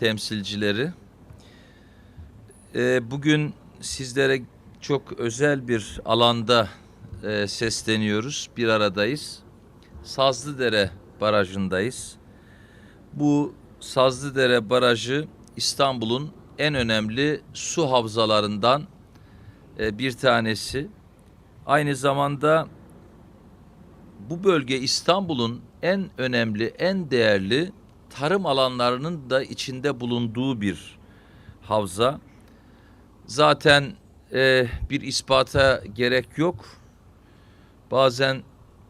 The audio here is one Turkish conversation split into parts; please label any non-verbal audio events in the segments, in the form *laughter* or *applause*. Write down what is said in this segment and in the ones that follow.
temsilcileri. Ee, bugün sizlere çok özel bir alanda e, sesleniyoruz. Bir aradayız. Sazlıdere Barajı'ndayız. Bu Sazlıdere Barajı İstanbul'un en önemli su havzalarından e, bir tanesi. Aynı zamanda bu bölge İstanbul'un en önemli, en değerli tarım alanlarının da içinde bulunduğu bir havza. Zaten e, bir ispata gerek yok. Bazen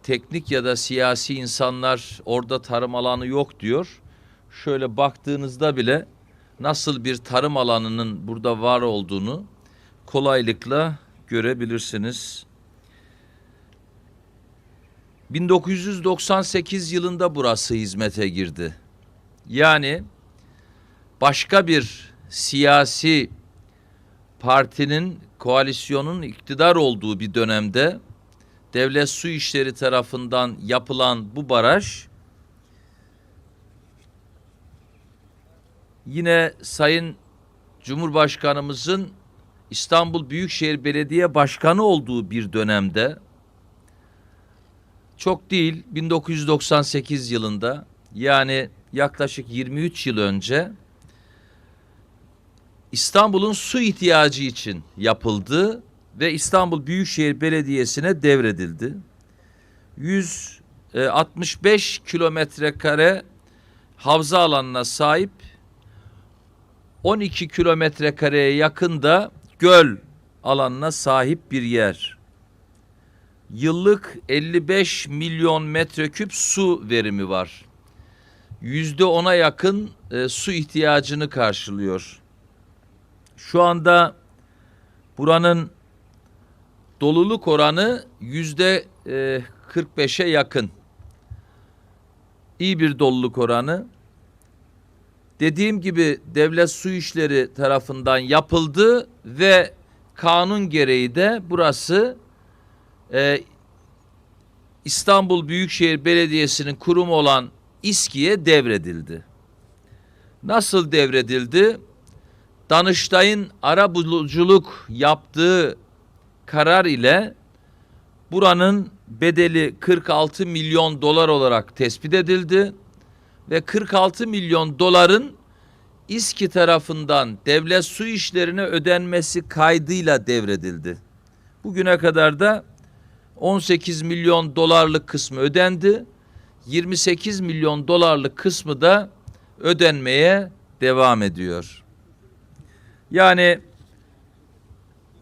teknik ya da siyasi insanlar orada tarım alanı yok diyor. Şöyle baktığınızda bile nasıl bir tarım alanının burada var olduğunu kolaylıkla görebilirsiniz. 1998 yılında burası hizmete girdi. Yani başka bir siyasi partinin koalisyonun iktidar olduğu bir dönemde devlet su işleri tarafından yapılan bu baraj yine Sayın Cumhurbaşkanımızın İstanbul Büyükşehir Belediye Başkanı olduğu bir dönemde çok değil 1998 yılında yani yaklaşık 23 yıl önce İstanbul'un su ihtiyacı için yapıldı ve İstanbul Büyükşehir Belediyesi'ne devredildi. 165 kilometre kare havza alanına sahip 12 kilometre kareye yakın da göl alanına sahip bir yer. Yıllık 55 milyon metreküp su verimi var. Yüzde ona yakın e, su ihtiyacını karşılıyor. Şu anda buranın doluluk oranı yüzde e, 45'e yakın. İyi bir doluluk oranı. Dediğim gibi devlet su işleri tarafından yapıldı ve kanun gereği de burası e, İstanbul Büyükşehir Belediyesi'nin kurumu olan İSKİ'ye devredildi. Nasıl devredildi? Danıştay'ın ara buluculuk yaptığı karar ile buranın bedeli 46 milyon dolar olarak tespit edildi ve 46 milyon doların İSKİ tarafından devlet su işlerine ödenmesi kaydıyla devredildi. Bugüne kadar da 18 milyon dolarlık kısmı ödendi. 28 milyon dolarlık kısmı da ödenmeye devam ediyor. Yani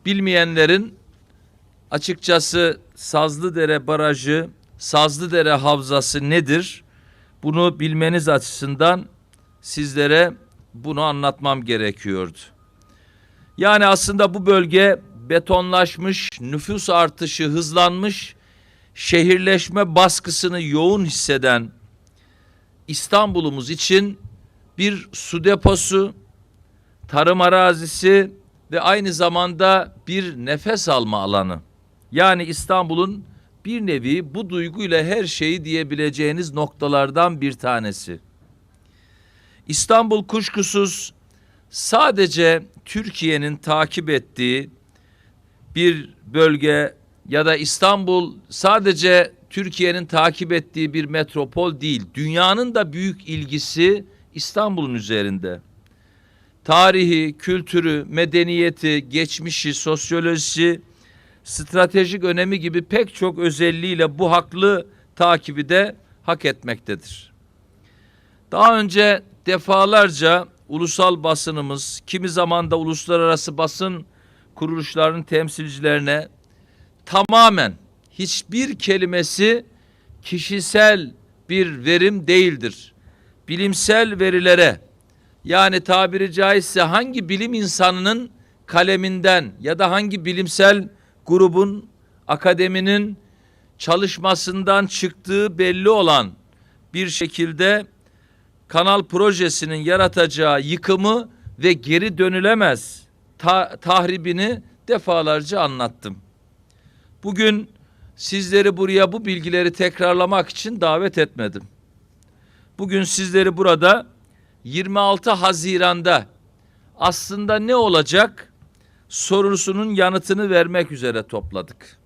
bilmeyenlerin açıkçası Sazlıdere Barajı, Sazlıdere Havzası nedir? Bunu bilmeniz açısından sizlere bunu anlatmam gerekiyordu. Yani aslında bu bölge betonlaşmış, nüfus artışı hızlanmış, şehirleşme baskısını yoğun hisseden İstanbul'umuz için bir su deposu, tarım arazisi ve aynı zamanda bir nefes alma alanı. Yani İstanbul'un bir nevi bu duyguyla her şeyi diyebileceğiniz noktalardan bir tanesi. İstanbul kuşkusuz sadece Türkiye'nin takip ettiği bir bölge ya da İstanbul sadece Türkiye'nin takip ettiği bir metropol değil. Dünyanın da büyük ilgisi İstanbul'un üzerinde. Tarihi, kültürü, medeniyeti, geçmişi, sosyolojisi, stratejik önemi gibi pek çok özelliğiyle bu haklı takibi de hak etmektedir. Daha önce defalarca ulusal basınımız, kimi zaman da uluslararası basın kuruluşlarının temsilcilerine tamamen hiçbir kelimesi kişisel bir verim değildir. Bilimsel verilere yani tabiri caizse hangi bilim insanının kaleminden ya da hangi bilimsel grubun, akademinin çalışmasından çıktığı belli olan bir şekilde kanal projesinin yaratacağı yıkımı ve geri dönülemez ta tahribini defalarca anlattım. Bugün sizleri buraya bu bilgileri tekrarlamak için davet etmedim. Bugün sizleri burada 26 Haziran'da aslında ne olacak sorusunun yanıtını vermek üzere topladık.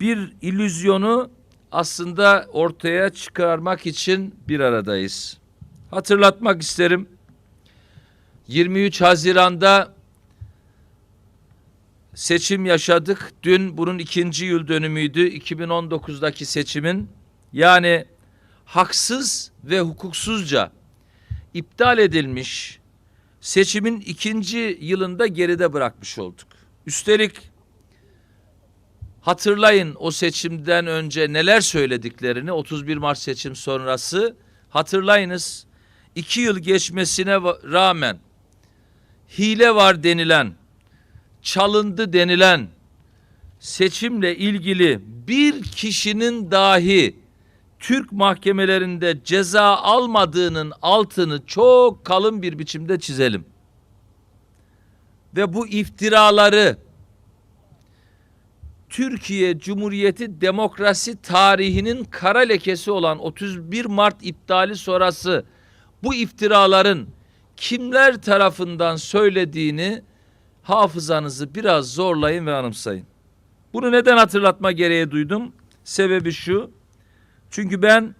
Bir illüzyonu aslında ortaya çıkarmak için bir aradayız. Hatırlatmak isterim. 23 Haziran'da seçim yaşadık. Dün bunun ikinci yıl dönümüydü. 2019'daki seçimin. Yani haksız ve hukuksuzca iptal edilmiş seçimin ikinci yılında geride bırakmış olduk. Üstelik hatırlayın o seçimden önce neler söylediklerini 31 Mart seçim sonrası hatırlayınız. iki yıl geçmesine rağmen hile var denilen, çalındı denilen seçimle ilgili bir kişinin dahi Türk mahkemelerinde ceza almadığının altını çok kalın bir biçimde çizelim. Ve bu iftiraları Türkiye Cumhuriyeti demokrasi tarihinin kara lekesi olan 31 Mart iptali sonrası bu iftiraların kimler tarafından söylediğini hafızanızı biraz zorlayın ve anımsayın. Bunu neden hatırlatma gereği duydum? Sebebi şu. Çünkü ben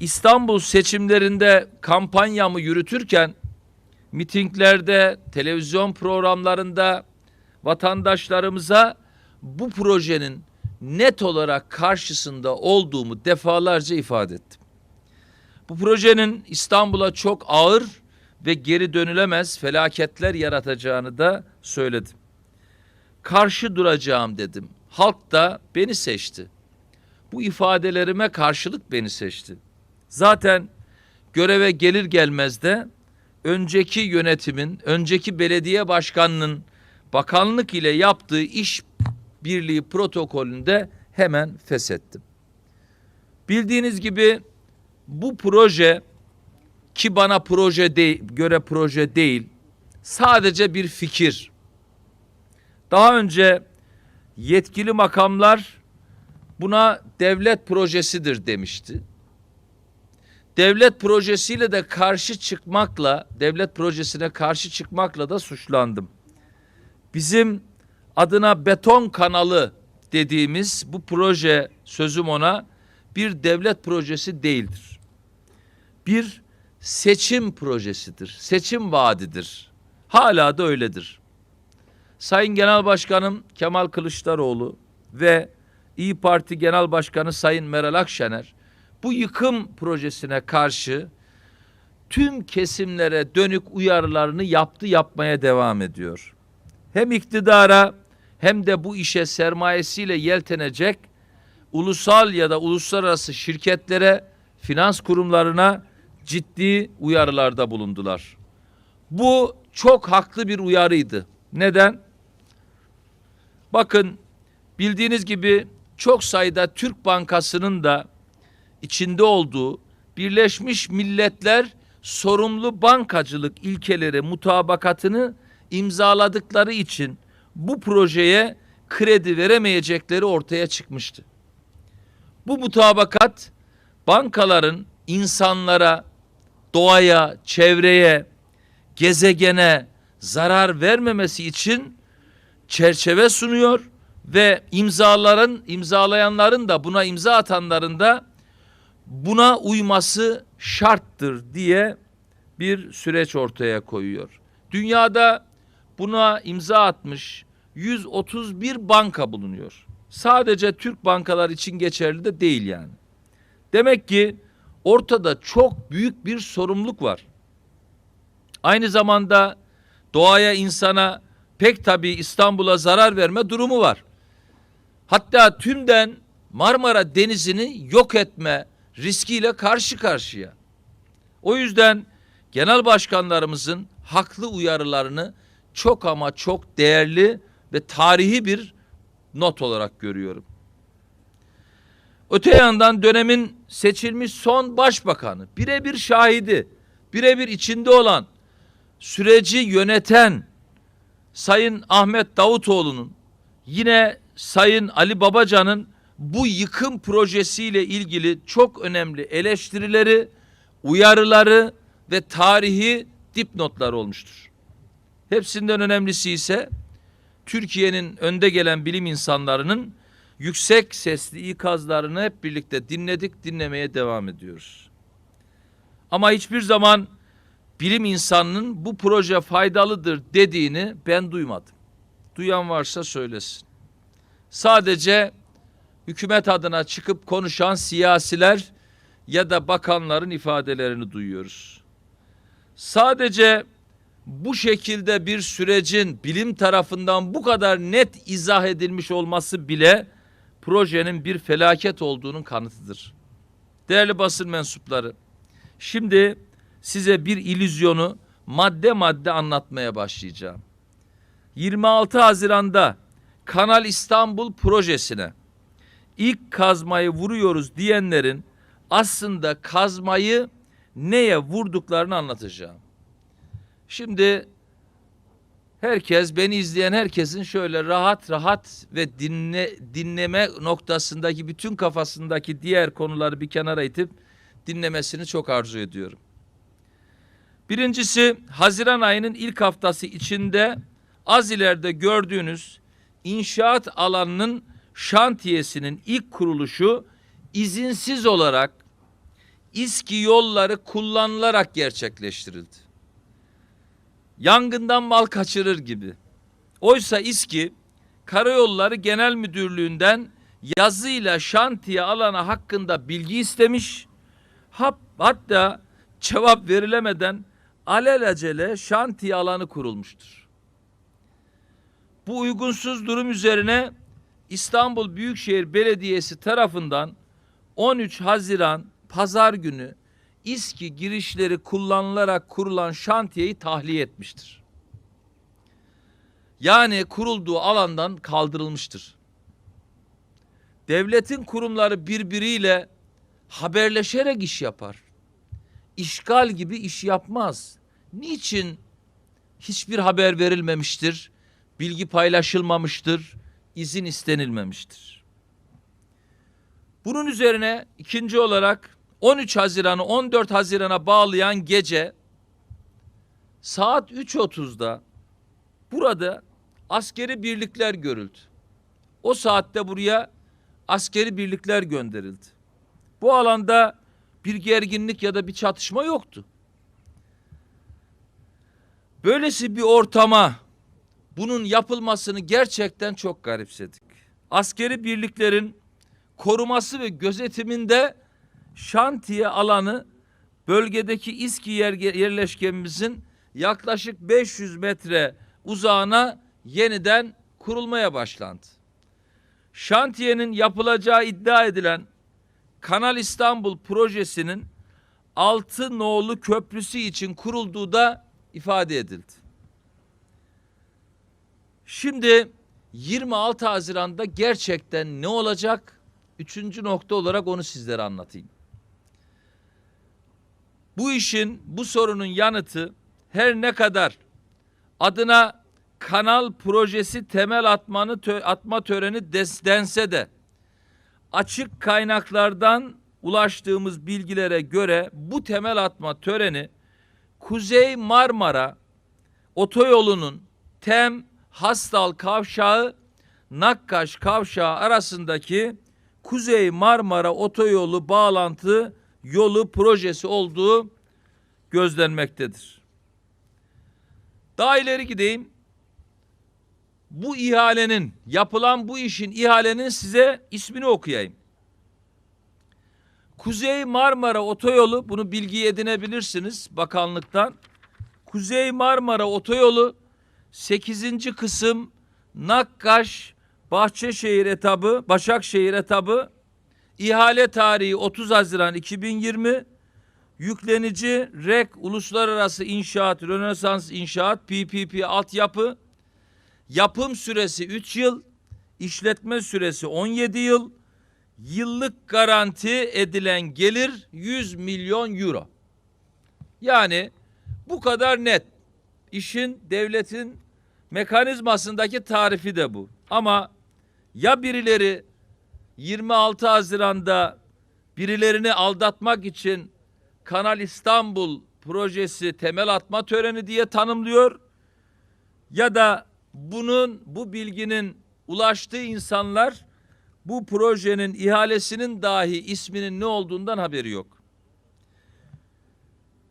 İstanbul seçimlerinde kampanyamı yürütürken mitinglerde, televizyon programlarında vatandaşlarımıza bu projenin net olarak karşısında olduğumu defalarca ifade ettim. Bu projenin İstanbul'a çok ağır ve geri dönülemez felaketler yaratacağını da söyledim. Karşı duracağım dedim. Halk da beni seçti bu ifadelerime karşılık beni seçti. Zaten göreve gelir gelmez de önceki yönetimin, önceki belediye başkanının bakanlık ile yaptığı iş birliği protokolünde hemen feshettim. Bildiğiniz gibi bu proje ki bana proje değil, göre proje değil, sadece bir fikir. Daha önce yetkili makamlar buna devlet projesidir demişti. Devlet projesiyle de karşı çıkmakla, devlet projesine karşı çıkmakla da suçlandım. Bizim adına beton kanalı dediğimiz bu proje sözüm ona bir devlet projesi değildir. Bir seçim projesidir. Seçim vaadidir. Hala da öyledir. Sayın Genel Başkanım Kemal Kılıçdaroğlu ve İyi Parti Genel Başkanı Sayın Meral Akşener bu yıkım projesine karşı tüm kesimlere dönük uyarılarını yaptı yapmaya devam ediyor. Hem iktidara hem de bu işe sermayesiyle yeltenecek ulusal ya da uluslararası şirketlere, finans kurumlarına ciddi uyarılarda bulundular. Bu çok haklı bir uyarıydı. Neden? Bakın bildiğiniz gibi çok sayıda Türk Bankası'nın da içinde olduğu Birleşmiş Milletler sorumlu bankacılık ilkeleri mutabakatını imzaladıkları için bu projeye kredi veremeyecekleri ortaya çıkmıştı. Bu mutabakat bankaların insanlara, doğaya, çevreye, gezegene zarar vermemesi için çerçeve sunuyor ve imzaların imzalayanların da buna imza atanların da buna uyması şarttır diye bir süreç ortaya koyuyor. Dünyada buna imza atmış 131 banka bulunuyor. Sadece Türk bankalar için geçerli de değil yani. Demek ki ortada çok büyük bir sorumluluk var. Aynı zamanda doğaya, insana pek tabii İstanbul'a zarar verme durumu var. Hatta tümden Marmara Denizi'ni yok etme riskiyle karşı karşıya. O yüzden genel başkanlarımızın haklı uyarılarını çok ama çok değerli ve tarihi bir not olarak görüyorum. Öte yandan dönemin seçilmiş son başbakanı, birebir şahidi, birebir içinde olan, süreci yöneten Sayın Ahmet Davutoğlu'nun yine Sayın Ali Babacan'ın bu yıkım projesiyle ilgili çok önemli eleştirileri, uyarıları ve tarihi dipnotlar olmuştur. Hepsinden önemlisi ise Türkiye'nin önde gelen bilim insanlarının yüksek sesli ikazlarını hep birlikte dinledik, dinlemeye devam ediyoruz. Ama hiçbir zaman bilim insanının bu proje faydalıdır dediğini ben duymadım. Duyan varsa söylesin. Sadece hükümet adına çıkıp konuşan siyasiler ya da bakanların ifadelerini duyuyoruz. Sadece bu şekilde bir sürecin bilim tarafından bu kadar net izah edilmiş olması bile projenin bir felaket olduğunun kanıtıdır. Değerli basın mensupları, şimdi size bir illüzyonu madde madde anlatmaya başlayacağım. 26 Haziran'da Kanal İstanbul projesine ilk kazmayı vuruyoruz diyenlerin aslında kazmayı neye vurduklarını anlatacağım. Şimdi herkes beni izleyen herkesin şöyle rahat rahat ve dinle, dinleme noktasındaki bütün kafasındaki diğer konuları bir kenara itip dinlemesini çok arzu ediyorum. Birincisi Haziran ayının ilk haftası içinde az ileride gördüğünüz inşaat alanının şantiyesinin ilk kuruluşu izinsiz olarak İSKİ yolları kullanılarak gerçekleştirildi. Yangından mal kaçırır gibi. Oysa İSKİ Karayolları Genel Müdürlüğü'nden yazıyla şantiye alanı hakkında bilgi istemiş. Hatta cevap verilemeden alelacele şantiye alanı kurulmuştur. Bu uygunsuz durum üzerine İstanbul Büyükşehir Belediyesi tarafından 13 Haziran Pazar günü İSKİ girişleri kullanılarak kurulan şantiyeyi tahliye etmiştir. Yani kurulduğu alandan kaldırılmıştır. Devletin kurumları birbiriyle haberleşerek iş yapar. İşgal gibi iş yapmaz. Niçin hiçbir haber verilmemiştir? Bilgi paylaşılmamıştır, izin istenilmemiştir. Bunun üzerine ikinci olarak 13 Haziran'ı 14 Haziran'a bağlayan gece saat 3.30'da burada askeri birlikler görüldü. O saatte buraya askeri birlikler gönderildi. Bu alanda bir gerginlik ya da bir çatışma yoktu. Böylesi bir ortama bunun yapılmasını gerçekten çok garipsedik. Askeri birliklerin koruması ve gözetiminde şantiye alanı bölgedeki İSKİ yer, yerleşkemimizin yaklaşık 500 metre uzağına yeniden kurulmaya başlandı. Şantiyenin yapılacağı iddia edilen Kanal İstanbul projesinin altı nolu köprüsü için kurulduğu da ifade edildi. Şimdi 26 Haziran'da gerçekten ne olacak? Üçüncü nokta olarak onu sizlere anlatayım. Bu işin, bu sorunun yanıtı her ne kadar adına kanal projesi temel atmanı tö atma töreni dense de açık kaynaklardan ulaştığımız bilgilere göre bu temel atma töreni Kuzey Marmara otoyolunun Tem Hastal Kavşağı Nakkaş Kavşağı arasındaki Kuzey Marmara otoyolu bağlantı yolu projesi olduğu gözlenmektedir. Daha ileri gideyim. Bu ihalenin, yapılan bu işin ihalenin size ismini okuyayım. Kuzey Marmara Otoyolu, bunu bilgi edinebilirsiniz bakanlıktan. Kuzey Marmara Otoyolu 8. kısım Nakkaş Bahçeşehir etabı, Başakşehir etabı ihale tarihi 30 Haziran 2020 yüklenici REK Uluslararası İnşaat Rönesans İnşaat PPP altyapı yapım süresi 3 yıl işletme süresi 17 yıl yıllık garanti edilen gelir 100 milyon euro. Yani bu kadar net. İşin devletin mekanizmasındaki tarifi de bu. Ama ya birileri 26 Haziran'da birilerini aldatmak için Kanal İstanbul projesi temel atma töreni diye tanımlıyor ya da bunun bu bilginin ulaştığı insanlar bu projenin ihalesinin dahi isminin ne olduğundan haberi yok.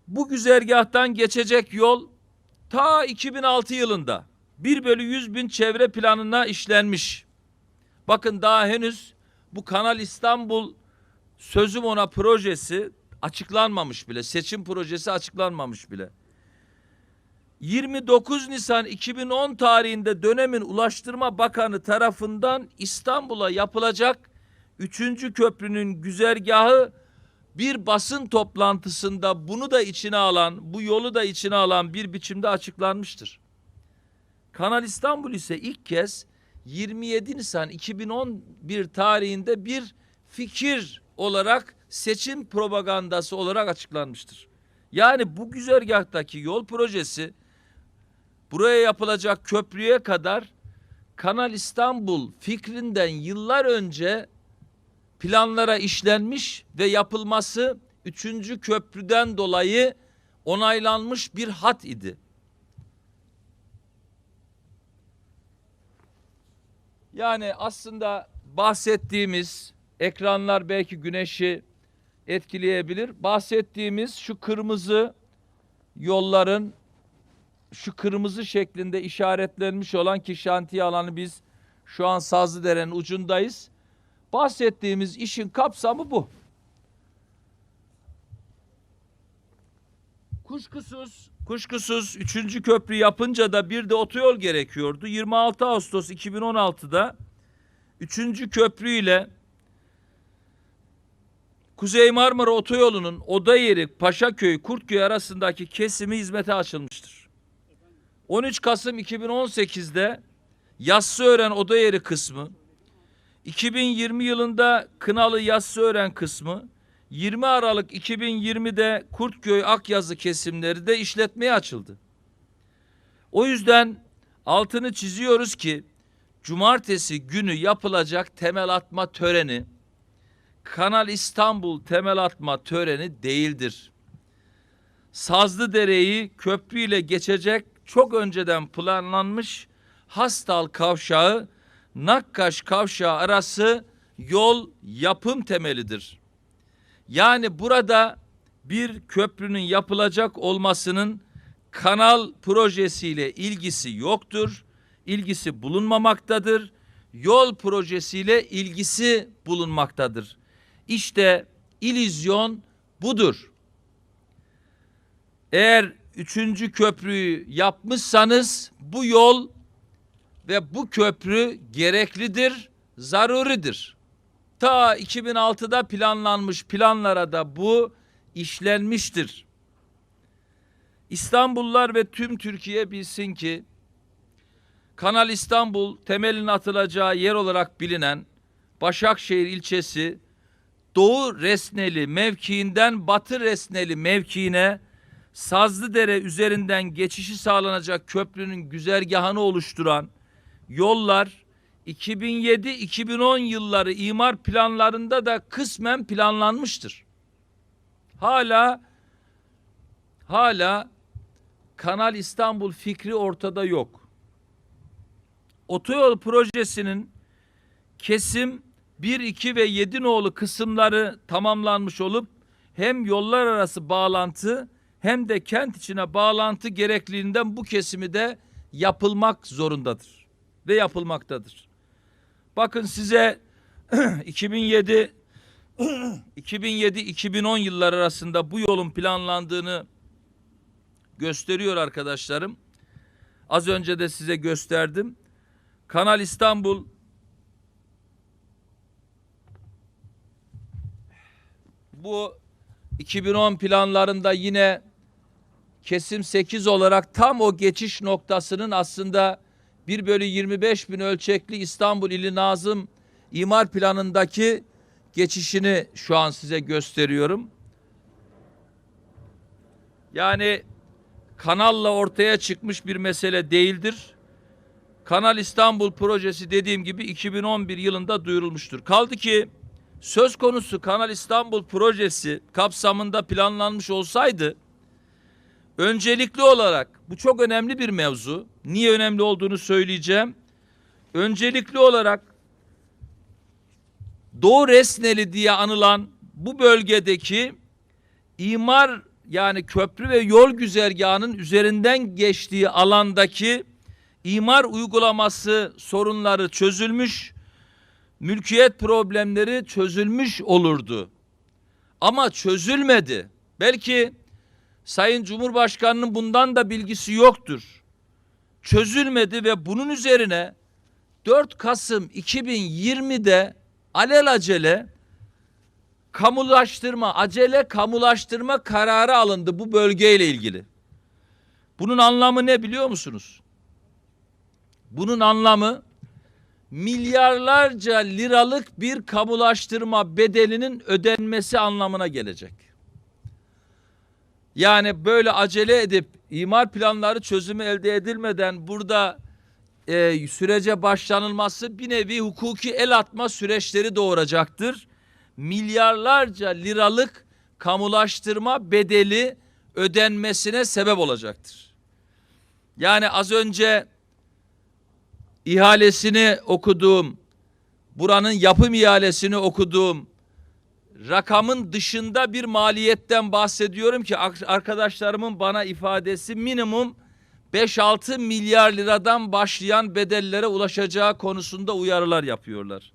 Bu güzergahtan geçecek yol ta 2006 yılında 1 bölü 100 bin çevre planına işlenmiş. Bakın daha henüz bu Kanal İstanbul sözüm ona projesi açıklanmamış bile. Seçim projesi açıklanmamış bile. 29 Nisan 2010 tarihinde dönemin Ulaştırma Bakanı tarafından İstanbul'a yapılacak 3. köprünün güzergahı bir basın toplantısında bunu da içine alan, bu yolu da içine alan bir biçimde açıklanmıştır. Kanal İstanbul ise ilk kez 27 Nisan 2011 tarihinde bir fikir olarak seçim propagandası olarak açıklanmıştır. Yani bu güzergahtaki yol projesi buraya yapılacak köprüye kadar Kanal İstanbul fikrinden yıllar önce planlara işlenmiş ve yapılması üçüncü köprüden dolayı onaylanmış bir hat idi. Yani aslında bahsettiğimiz ekranlar belki güneşi etkileyebilir. Bahsettiğimiz şu kırmızı yolların şu kırmızı şeklinde işaretlenmiş olan ki şantiye alanı biz şu an Sazlıdere'nin ucundayız. Bahsettiğimiz işin kapsamı bu. Kuşkusuz, kuşkusuz 3. köprü yapınca da bir de otoyol gerekiyordu. 26 Ağustos 2016'da 3. köprü ile Kuzey Marmara Otoyolu'nun Odayeri, Paşaköy, Kurtköy arasındaki kesimi hizmete açılmıştır. 13 Kasım 2018'de Yassıören Odayeri kısmı, 2020 yılında Kınalı Yassıören kısmı, 20 Aralık 2020'de Kurtköy Akyazı kesimleri de işletmeye açıldı. O yüzden altını çiziyoruz ki cumartesi günü yapılacak temel atma töreni Kanal İstanbul temel atma töreni değildir. Sazlıdere'yi köprüyle geçecek çok önceden planlanmış Hastal kavşağı Nakkaş kavşağı arası yol yapım temelidir. Yani burada bir köprünün yapılacak olmasının kanal projesiyle ilgisi yoktur. İlgisi bulunmamaktadır. Yol projesiyle ilgisi bulunmaktadır. İşte ilizyon budur. Eğer üçüncü köprüyü yapmışsanız bu yol ve bu köprü gereklidir, zaruridir. Ta 2006'da planlanmış planlara da bu işlenmiştir. İstanbullular ve tüm Türkiye bilsin ki Kanal İstanbul temelin atılacağı yer olarak bilinen Başakşehir ilçesi Doğu Resneli mevkiinden Batı Resneli mevkiine Sazlıdere üzerinden geçişi sağlanacak köprünün güzergahını oluşturan yollar 2007-2010 yılları imar planlarında da kısmen planlanmıştır. Hala hala Kanal İstanbul fikri ortada yok. Otoyol projesinin kesim 1, 2 ve 7 nolu kısımları tamamlanmış olup hem yollar arası bağlantı hem de kent içine bağlantı gerekliliğinden bu kesimi de yapılmak zorundadır ve yapılmaktadır. Bakın size *clears throat* 2007 2007-2010 *clears throat* yıllar arasında bu yolun planlandığını gösteriyor arkadaşlarım. Az önce de size gösterdim. Kanal İstanbul bu 2010 planlarında yine kesim 8 olarak tam o geçiş noktasının aslında 1 bölü 25 bin ölçekli İstanbul İli Nazım imar planındaki geçişini şu an size gösteriyorum. Yani kanalla ortaya çıkmış bir mesele değildir. Kanal İstanbul projesi dediğim gibi 2011 yılında duyurulmuştur. Kaldı ki söz konusu Kanal İstanbul projesi kapsamında planlanmış olsaydı Öncelikli olarak bu çok önemli bir mevzu. Niye önemli olduğunu söyleyeceğim. Öncelikli olarak Doğu Resneli diye anılan bu bölgedeki imar yani köprü ve yol güzergahının üzerinden geçtiği alandaki imar uygulaması sorunları çözülmüş, mülkiyet problemleri çözülmüş olurdu. Ama çözülmedi. Belki Sayın Cumhurbaşkanı'nın bundan da bilgisi yoktur. Çözülmedi ve bunun üzerine 4 Kasım 2020'de alelacele kamulaştırma, acele kamulaştırma kararı alındı bu bölgeyle ilgili. Bunun anlamı ne biliyor musunuz? Bunun anlamı milyarlarca liralık bir kamulaştırma bedelinin ödenmesi anlamına gelecek. Yani böyle acele edip imar planları çözümü elde edilmeden burada e, sürece başlanılması bir nevi hukuki el atma süreçleri doğuracaktır. Milyarlarca liralık kamulaştırma bedeli ödenmesine sebep olacaktır. Yani az önce ihalesini okuduğum, buranın yapım ihalesini okuduğum rakamın dışında bir maliyetten bahsediyorum ki arkadaşlarımın bana ifadesi minimum 5-6 milyar liradan başlayan bedellere ulaşacağı konusunda uyarılar yapıyorlar.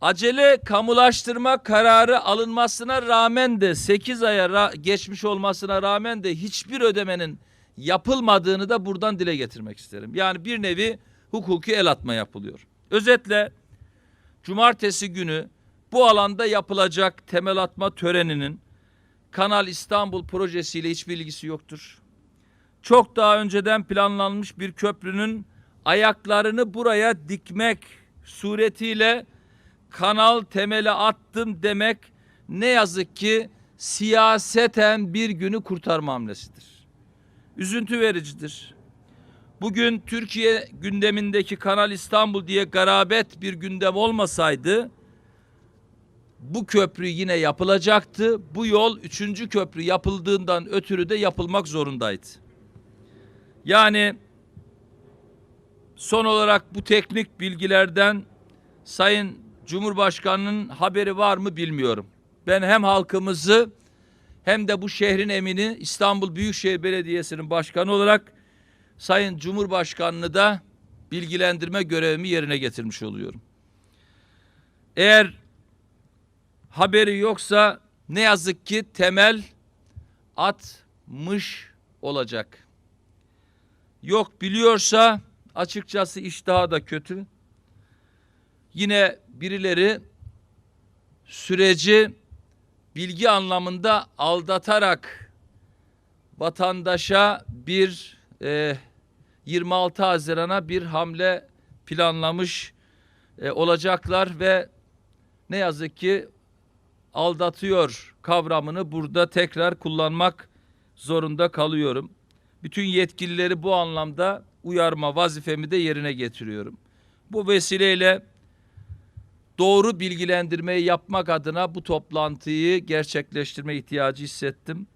Acele kamulaştırma kararı alınmasına rağmen de 8 aya ra geçmiş olmasına rağmen de hiçbir ödemenin yapılmadığını da buradan dile getirmek isterim. Yani bir nevi hukuki el atma yapılıyor. Özetle cumartesi günü bu alanda yapılacak temel atma töreninin Kanal İstanbul projesiyle hiçbir ilgisi yoktur. Çok daha önceden planlanmış bir köprünün ayaklarını buraya dikmek suretiyle kanal temeli attım demek ne yazık ki siyaseten bir günü kurtarma hamlesidir. Üzüntü vericidir. Bugün Türkiye gündemindeki Kanal İstanbul diye garabet bir gündem olmasaydı bu köprü yine yapılacaktı. Bu yol üçüncü köprü yapıldığından ötürü de yapılmak zorundaydı. Yani son olarak bu teknik bilgilerden Sayın Cumhurbaşkanı'nın haberi var mı bilmiyorum. Ben hem halkımızı hem de bu şehrin emini İstanbul Büyükşehir Belediyesi'nin başkanı olarak Sayın Cumhurbaşkanı'nı da bilgilendirme görevimi yerine getirmiş oluyorum. Eğer haberi yoksa ne yazık ki temel atmış olacak. Yok biliyorsa açıkçası iş daha da kötü. Yine birileri süreci bilgi anlamında aldatarak vatandaşa bir e, 26 Haziran'a bir hamle planlamış e, olacaklar ve ne yazık ki aldatıyor kavramını burada tekrar kullanmak zorunda kalıyorum. Bütün yetkilileri bu anlamda uyarma vazifemi de yerine getiriyorum. Bu vesileyle doğru bilgilendirmeyi yapmak adına bu toplantıyı gerçekleştirme ihtiyacı hissettim.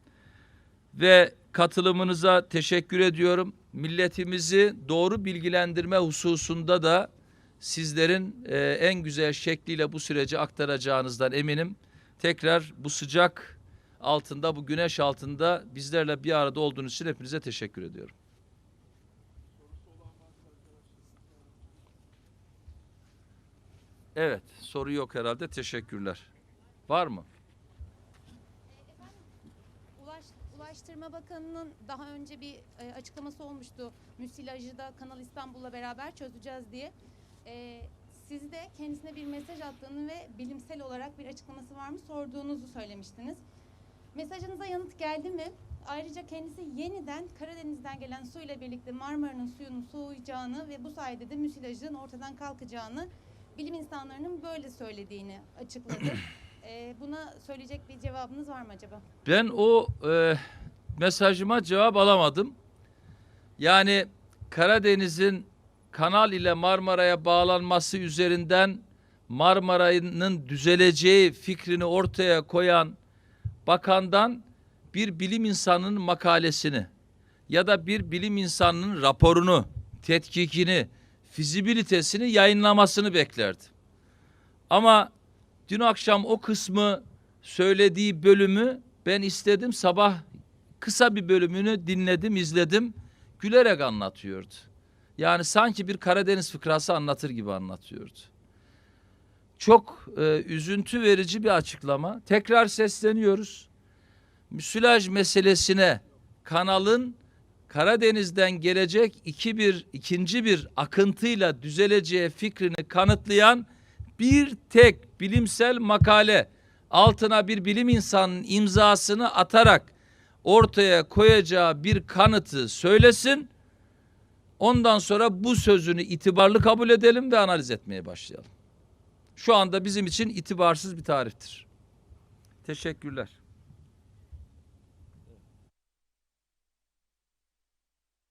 Ve katılımınıza teşekkür ediyorum. Milletimizi doğru bilgilendirme hususunda da sizlerin e, en güzel şekliyle bu süreci aktaracağınızdan eminim. Tekrar bu sıcak altında, bu güneş altında bizlerle bir arada olduğunuz için hepinize teşekkür ediyorum. Evet, soru yok herhalde. Teşekkürler. Var mı? Ulaş, Ulaştırma Bakanı'nın daha önce bir e, açıklaması olmuştu. Müsilajı da Kanal İstanbul'la beraber çözeceğiz diye. E, siz de kendisine bir mesaj attığını ve bilimsel olarak bir açıklaması var mı sorduğunuzu söylemiştiniz. Mesajınıza yanıt geldi mi? Ayrıca kendisi yeniden Karadeniz'den gelen su ile birlikte Marmara'nın suyunun soğuyacağını ve bu sayede de müsilajın ortadan kalkacağını bilim insanlarının böyle söylediğini açıkladı. *clears throat* Ee, buna söyleyecek bir cevabınız var mı acaba? Ben o e, mesajıma cevap alamadım. Yani Karadeniz'in kanal ile Marmara'ya bağlanması üzerinden Marmara'nın düzeleceği fikrini ortaya koyan bakandan bir bilim insanının makalesini ya da bir bilim insanının raporunu, tetkikini, fizibilitesini yayınlamasını beklerdim. Ama dün akşam o kısmı söylediği bölümü ben istedim sabah kısa bir bölümünü dinledim, izledim. Gülerek anlatıyordu. Yani sanki bir Karadeniz fıkrası anlatır gibi anlatıyordu. Çok e, üzüntü verici bir açıklama. Tekrar sesleniyoruz. Müsilaj meselesine kanalın Karadeniz'den gelecek iki bir, ikinci bir akıntıyla düzeleceği fikrini kanıtlayan bir tek bilimsel makale altına bir bilim insanının imzasını atarak ortaya koyacağı bir kanıtı söylesin. Ondan sonra bu sözünü itibarlı kabul edelim ve analiz etmeye başlayalım. Şu anda bizim için itibarsız bir tarihtir. Teşekkürler.